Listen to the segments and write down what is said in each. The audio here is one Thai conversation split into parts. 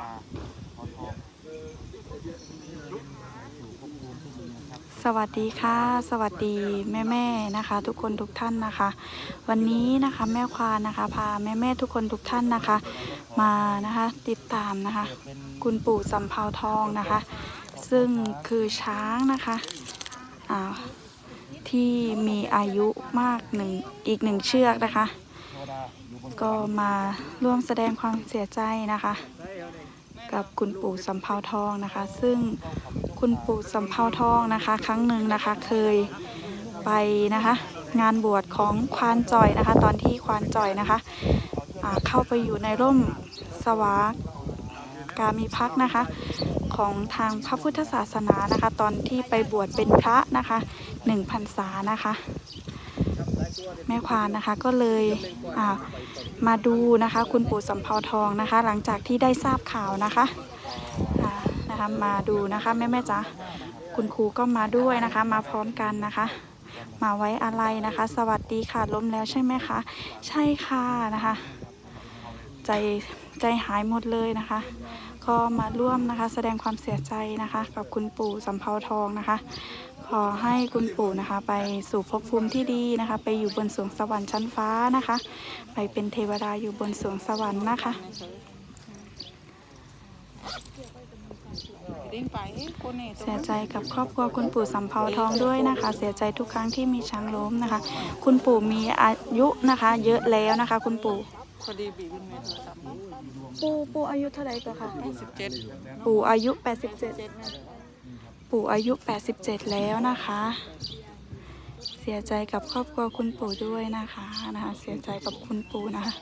ตาขอทองสู่ภพภูมิที่ดีนะครับ สวัสดีค่ะ สวัสดีแม่แม่นะคะ ทุกคนทุกท่านนะคะ วันนี้นะคะแม่ควานนะคะ พาแม่แม่ทุกคนทุกท่านนะคะ มานะคะติดตามนะคะ คุณปู่สำเภาทองนะคะ ซึ่งคือช้างนะคะอ่าที่มีอายุมากหนึ่งอีกหนึ่งเชือกนะคะ ก็มาร่วมแสดงความเสียใจนะคะ กับคุณปู่สำเภาทองนะคะ ซึ่งคุณปู่สำเภาทองนะคะ ครั้งหนึ่งนะคะเคยไปนะคะ งานบวชของควานจอยนะคะ ตอนที่ควานจอยนะคะเข้าไปอยู่ในร่มสวากามีพักนะคะ ของทางพระพุทธศาสนานะคะ ตอนที่ไปบวชเป็นพระนะคะหนึ่งพรรษานะคะ แม่ควานนะคะ ก็เลยมาดูนะคะ คุณปู่สำเภาทองนะคะ หลังจากที่ได้ทราบข่าวนะคะนะคะมาดูนะคะแม่แม่จ๋าคุณครูก็มาด้วยนะคะ มาพร้อมกันนะคะ มาไว้อะไรนะคะ สวัสดีค่ะล้มแล้วใช่ไหมคะ ใช่ค่ะนะคะ ใจใจหายหมดเลยนะคะ ก็มาร่วมนะคะ แสดงความเสียใจนะคะ กับคุณปู่สำเภาทองนะคะ ขอให้คุณปู่นะคะ ไปสู่ภพภูมิที่ดีนะคะ ไปอยู่บนสวงสวรรค์ชั้นฟ้านะคะ ไปเป็นเทวดาอยู่บนสวงสวรรค์นะคะเสียใจกับครอบครัวคุณปู่สำเภาทองด้วยนะคะ เสียใจทุกครั้งที่มีช้างล้มนะคะ คุณปู่มีอายุนะคะ เยอะแล้วนะคะ คุณปู่พอดีบีเป็นเมโทรศัพท์ปู่ปู่อายุเท่าไหร่ก็คะสิบเจ็ดปู่อายุ 87 ปู่อายุ 87 แล้วนะคะ เสียใจกับครอบครัวคุณปู่ด้วยนะคะนะคะ เสียใจกับคุณปู่นะคะ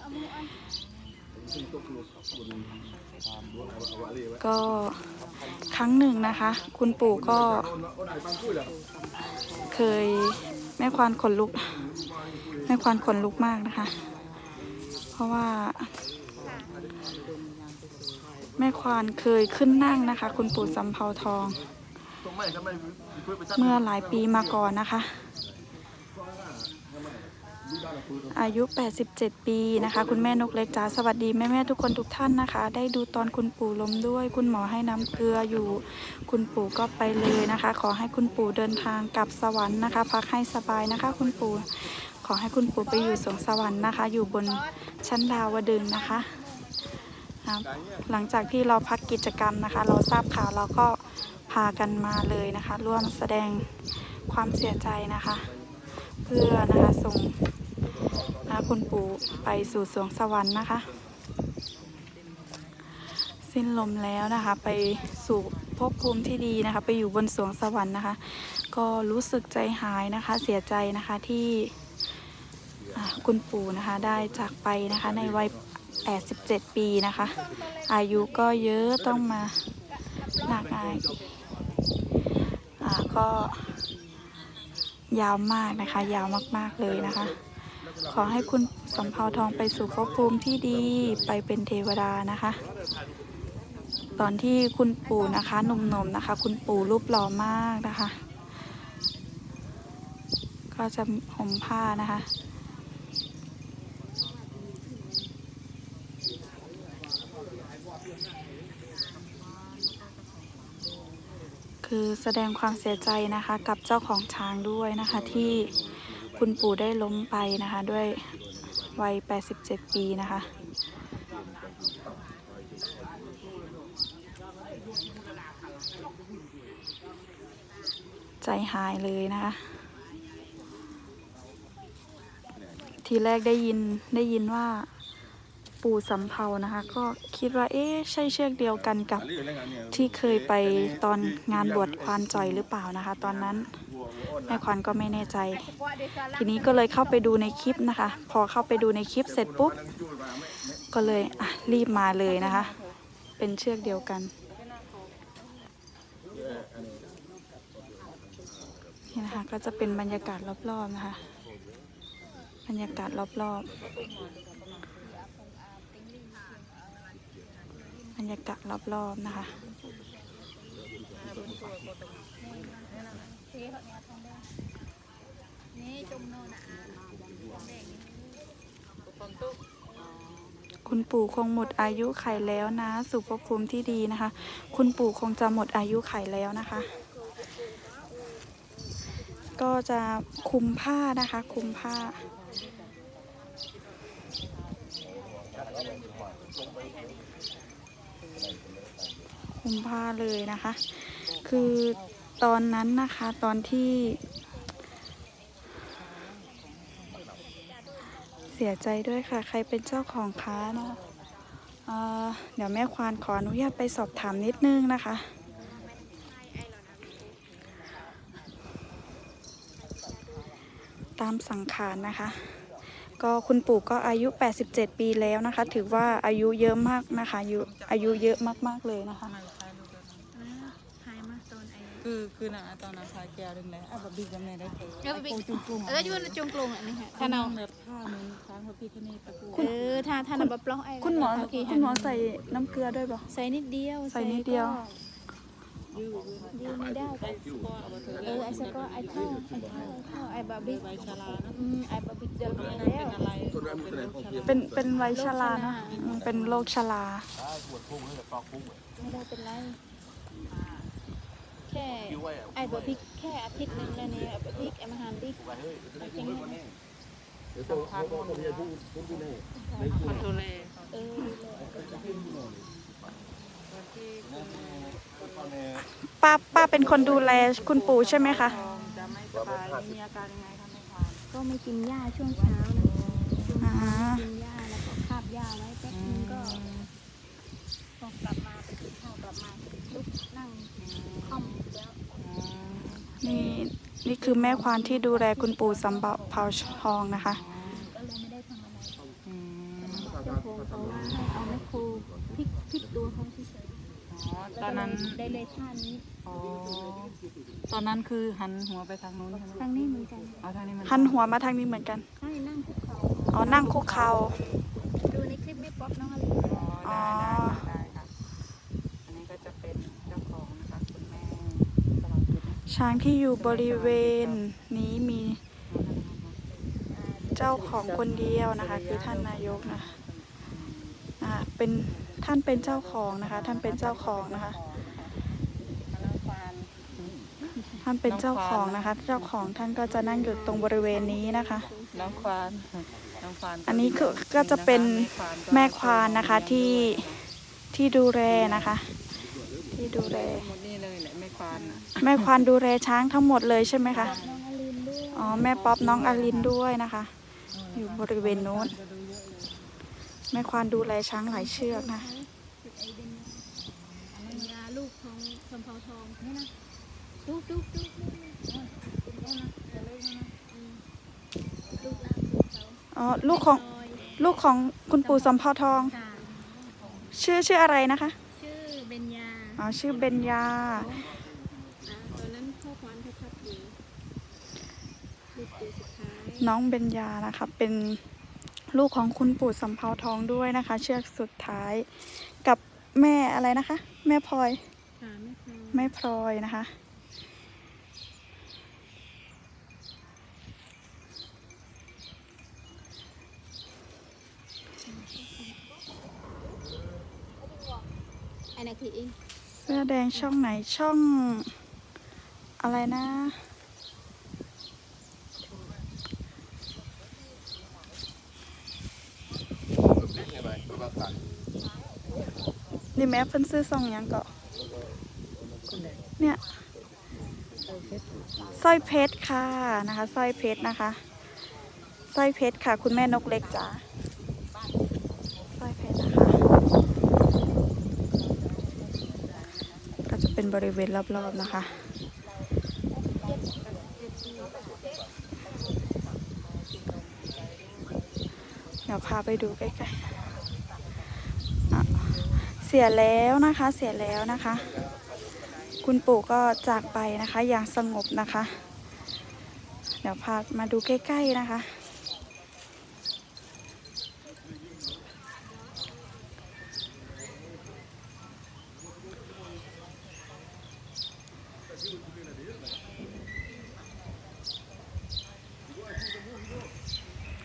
ก็ครั้งหนึ่งนะคะ คุณปู่ก็ เคยแม่ควานขนลุกแม่ควานขนลุกมากนะคะ เพราะว่าแม่ควานเคยขึ้นนั่งนะคะ คุณปู่สำเภาทอง เมื่อหลายปีมาก่อนนะคะ อายุ 87 ปีนะคะ คุณแม่นกเล็กจ๋าสวัสดีแม่แม่ทุกคนทุกท่านนะคะ ได้ดูตอนคุณปู่ล้มด้วย คุณหมอให้น้ำเกลืออยู่ คุณปู่ก็ไปเลยนะคะ ขอให้คุณปู่เดินทางกลับสวรรค์นะคะ พักให้สบายนะคะ คุณปู่ขอให้คุณปู่ไปอยู่สวงสวรรค์นะคะ อยู่บนชั้นดาวดึงนะคะหลังจากที่เราพักกิจกรรมนะคะ เราทราบข่าวเราก็ พากันมาเลยนะคะ ร่วมแสดงความเสียใจนะคะ เพื่อนะคะส่งนะคะคุณปู่ไปสู่สวงสวรรค์นะคะ สิ้นลมแล้วนะคะไปสู่ภพภูมิที่ดีนะคะ ไปอยู่บนสวงสวรรค์นะคะ ก็รู้สึกใจหายนะคะ เสียใจนะคะที่คุณปู่นะคะได้จากไปนะคะในวัย 87 ปีนะคะ อายุก็เยอะต้องมาหนักอาย ก็ยาวมากนะคะ ยาวมาก ๆ เลยนะคะ ขอให้คุณสำเภาทองไปสู่ภพภูมิที่ดีไปเป็นเทวดานะคะ ตอนที่คุณปู่นะคะหนุ่มๆนะคะ คุณปู่รูปหล่อมากนะคะ ก็จะห่มผ้านะคะ คือแสดงความเสียใจนะคะกับเจ้าของช้างด้วยนะคะ ที่คุณปู่ได้ล้มไปนะคะ ด้วยวัย 87 ปีนะคะ ใจหายเลยนะคะ ทีแรกได้ยินได้ยินว่า ปู่สำเภานะคะ ก็คิดว่าเอ๊ะใช่เชือกเดียวกันกับที่เคยไปตอนงานบวชควานจอยหรือเปล่านะคะ ตอนนั้นแม่ควานก็ไม่แน่ใจ ทีนี้ก็เลยเข้าไปดูในคลิปนะคะ พอเข้าไปดูในคลิปเสร็จปุ๊บก็เลยอะรีบมาเลยนะคะ เป็นเชือกเดียวกันนี่นะคะก็จะเป็นบรรยากาศรอบๆนะคะ บรรยากาศรอบๆ บรรยากาศรอบๆนะคะคุณปู่คงหมดอายุไขแล้วนะ สุภภูมิที่ดีนะคะ คุณปู่คงจะหมดอายุไขแล้วนะคะ ก็จะคุมผ้านะคะ คุมผ้า คุมผ้าเลยนะคะ คือตอนนั้นนะคะตอนที่ เสียใจด้วยค่ะ ใครเป็นเจ้าของค้านะคะเเดี๋ยวแม่ควานขออนุญาตไปสอบถามนิดนึงนะคะตามสังขารนะคะ ก็คุณปู่ก็อายุ 87 ปีแล้วนะคะ ถือว่าอายุเยอะมากนะคะอายุอายุเยอะมากๆเลยนะคะไม่ใช่ลูกเดินหายมาตอนไอ้คือคือน่ะตอนนั้นพายแก้วดึงเลยอะแบบบีกันเลยได้เถอะเออไปโจุ่มจุ่มเอออยู่ในจงกรุงอันนี้ค่ะถ้าถ้าเราเราแบบผ้าเหมือนช้างพระพิฆเนศตะกูเออถ้าถ้าเราแบบปล้องไอ้คุณหมอโเคุณหมอใส่น้ำเกลือด้วยเปล่าใส่นิดเดียวใส่นิดเดียวยืดยืมไม่ได้แต่เออไอ้สก็ไอ้เท่าไอ้เท่าไอ้เท่าไอ้ บาร์บี้ใบชาลานะอืมไอ้บาร์บี้เดินมาเป็นแล้วอะไรเป็นโรคชาลาเป็นเป็นไวชรานะอืมเป็นโรคชราไม่ได้เป็นไร แค่ไอ้บาร์บี้แค่อาทิตย์หนึงแล้วเนี่ยไอ้บาร์บี้ไอ้มหาบิ๊กจริงไหมพักคนดูแลเออดูแลป้าป้าเป็นคนดูแลคุณปู่ใช่ไหมคะจะ ไม่สบายมีอาการยังไงคะไม่ทานก็ไม่กินหญ้าช่วงเช้านะช่วงอ่าเช้ากินหญ้าแล้วก็คาบหญ้าไว้แป๊บนึงก็พอกลับมาไปกินข้าวกลับมาลุกนั่งคล่อมแล้วนี่นี่คือแม่ควานที่ดูแลคุณปู่สำเภาเผาทองนะคะ ก็เลยไม่ได้ทำอะไรอืมเจ้าของเขาว่าให้เอาแม่ครูพลิกพลิกตัวเขาเฉย อ๋อๆตอนนั้นแล้วก็เลยได้เลยท่านี้อ๋อตอนนั้นคือหันหัวไปทางนู้นใช่ไหมทางนี้เหมือนกันเอาทางนี้มันหันหัวมาทางนี้เหมือนกัน ใช่นั่งคุกเขาอ๋อ นั่งคุกเข่าดูในคลิปแม่ป๊อปน้องอลิอ๋อได้ได้ได้ค่ะอันนี้ก็จะเป็นเจ้าของนะคะคุณแม่สลับชุดนะช้างที่อยู่บริเวณนี้มีเจ้าของคนเดียวนะคะ คือท่านนายกนะคะอ่า เป็นท่านเป็นเจ้าของนะคะ ท่านเป็นเจ้าของนะคะน้ำฟานท่านเป็นเจ้าของนะคะ เจ้าของท่านก็จะนั่งอยู่ตรงบริเวณนี้นะคะ น้ำควานน้ำควานอันนี้คือก็จะเป็นแม่ควานนะคะที่ที่ดูแลนะคะ ที่ดูแลหมดนี่เลยแหละแม่ควานน่ะแม่ควานดูแลช้างทั้งหมดเลยใช่ไหมคะน้องอลินด้วยอ๋อแม่ป๊อปน้องอลินด้วยนะคะ อยู่บริเวณโน้น แม่ควานดูแลช้างหลายเชือกนะลูกของชมพูทองนี่นะดูดูดูดูเป็นโน่นนะอย่าเลยนะอืมลูกลูกเขอ๋อลูกของลูกของคุณปู่สำเภาทอง ชื่อชื่ออะไรนะคะ ชื่อเบญญาอ๋อชื่อเบญญาตอนนั้นพ่อควานเขาพักอยู่ลูกตัวสุดท้ายน้องเบญญานะคะเป็น ลูกของคุณปู่สำเภาทองด้วยนะคะ เชือกสุดท้ายกับแม่อะไรนะคะ แม่พลอยค่ะแม่ควานแม่พลอยนะคะอันนี้คืออิงเสื้อแดงช่องไหนช่องอะไรนะ แม่เพิ่นซื้อซองหยังเกาะเนี่ยสร้อยเพชรค่ะนะคะสร้อยเพชรนะคะสร้อยเพชรค่ะ คุณแม่นกเล็กจ้าสร้อยเพชรนะคะก็จะเป็นบริเวณรอบๆนะคะเดี๋ยวพาไปดูใกล้ๆ สียแล้วนะคะเสียแล้วนะคะ คุณปู่ก็จากไปนะคะ อย่างสงบนะคะ เดี๋ยวพามาดูใกล้ ๆนะคะ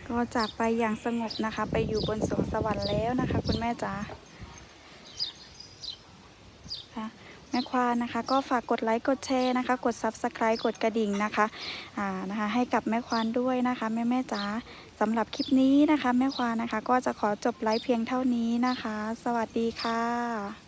ก็จากไปอย่างสงบนะคะ ไปอยู่บนสวงสวรรค์แล้วนะคะ คุณแม่จ๋าค่ะ แม่ควานนะคะ ก็ฝากกดไลค์กดแชร์นะคะ กด Subscribe กดกระดิ่งนะคะอ่านะคะ ให้กับแม่ควานด้วยนะคะ แม่แม่จ๋าสำหรับคลิปนี้นะคะ แม่ควานนะคะ ก็จะขอจบไลฟ์เพียงเท่านี้นะคะ สวัสดีค่ะ